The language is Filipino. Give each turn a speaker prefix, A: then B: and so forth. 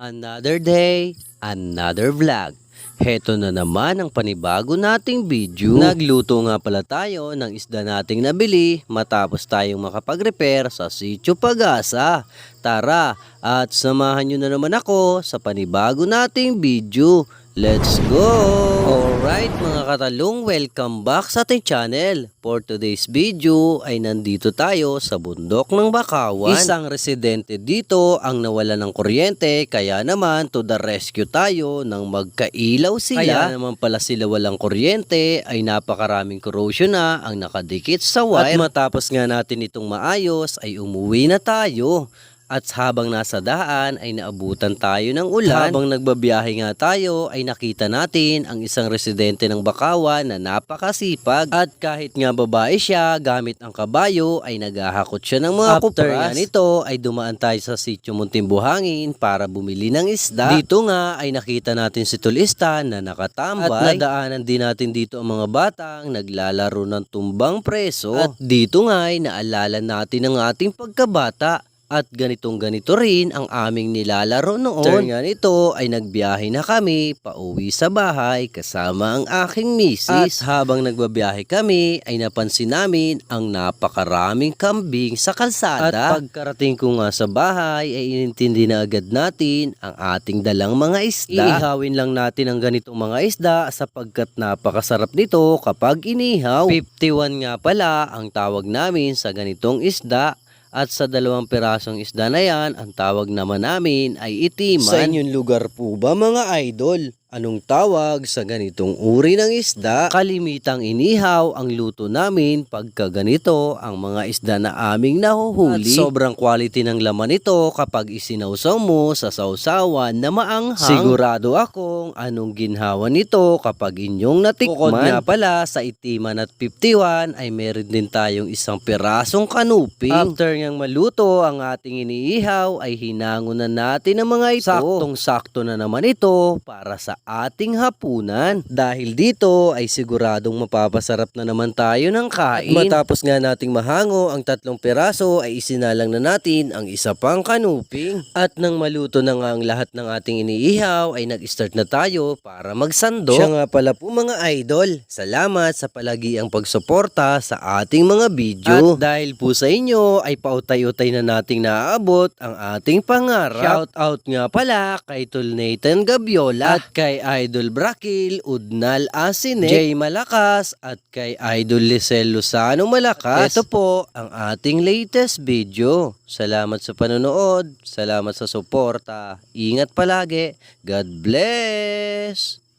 A: Another day, another vlog. Heto na naman ang panibago nating video. Nagluto nga pala tayo ng isda nating nabili matapos tayong makapag-repair sa Sitio Pagasa. Tara at samahan nyo na naman ako sa panibago nating video. Let's go! Alright mga katalong, welcome back sa ating channel. For today's video ay nandito tayo sa bundok ng Bakawan. Isang residente dito ang nawala ng kuryente kaya naman to the rescue tayo nang magkailaw sila. Kaya naman pala sila walang kuryente ay napakaraming corrosion na ang nakadikit sa wire. At matapos nga natin itong maayos ay umuwi na tayo. At habang nasa daan ay naabutan tayo ng ulan. Habang nagbabiyahe nga tayo ay nakita natin ang isang residente ng Bakawan na napakasipag. At kahit nga babae siya gamit ang kabayo ay naghahakot siya ng mga
B: After
A: kupras.
B: nga
A: nito ay dumaan tayo sa sitio Muntimbuhangin para bumili ng isda. Dito nga ay nakita natin si Tulistan na nakatambay. At nadaanan din natin dito ang mga batang naglalaro ng tumbang preso. At dito nga ay naalala natin ang ating pagkabata. At ganitong ganito rin ang aming nilalaro noon. Turn nga nito ay nagbiyahe na kami pauwi sa bahay kasama ang aking misis. At habang nagbabiyahe kami ay napansin namin ang napakaraming kambing sa kalsada. At pagkarating ko nga sa bahay ay inintindi na agad natin ang ating dalang mga isda. Iihawin lang natin ang ganitong mga isda sapagkat napakasarap nito kapag inihaw. 51 nga pala ang tawag namin sa ganitong isda. At sa dalawang pirasong isda na yan, ang tawag naman namin ay itiman. Sa inyong lugar po ba mga idol? Anong tawag sa ganitong uri ng isda? Kalimitang inihaw ang luto namin pagka ganito ang mga isda na aming nahuhuli. At sobrang quality ng laman nito kapag isinawsaw mo sa sausawan na maanghang. Sigurado akong anong ginhawa nito kapag inyong natikman. Bukod nga pala sa itiman at 51 ay meron din tayong isang pirasong kanuping. After ngang maluto ang ating iniihaw ay hinango na natin ang mga ito. Saktong-sakto na naman ito para sa ating hapunan. Dahil dito ay siguradong mapapasarap na naman tayo ng kain. Matapos nga nating mahango ang tatlong piraso ay isinalang na natin ang isa pang kanuping. At nang maluto na nga ang lahat ng ating iniihaw ay nag-start na tayo para magsando. Siya nga pala po mga idol. Salamat sa palagi ang pagsuporta sa ating mga video. At dahil po sa inyo ay pautay-utay na nating naaabot ang ating pangarap. Shout out nga pala kay Tol Nathan Gabiola at kay Idol Brakil, Udnal Asine, Jay Malakas at kay Idol Lisel Luzano Malakas. Ito po ang ating latest video. Salamat sa panonood, salamat sa suporta. Ingat palagi. God bless!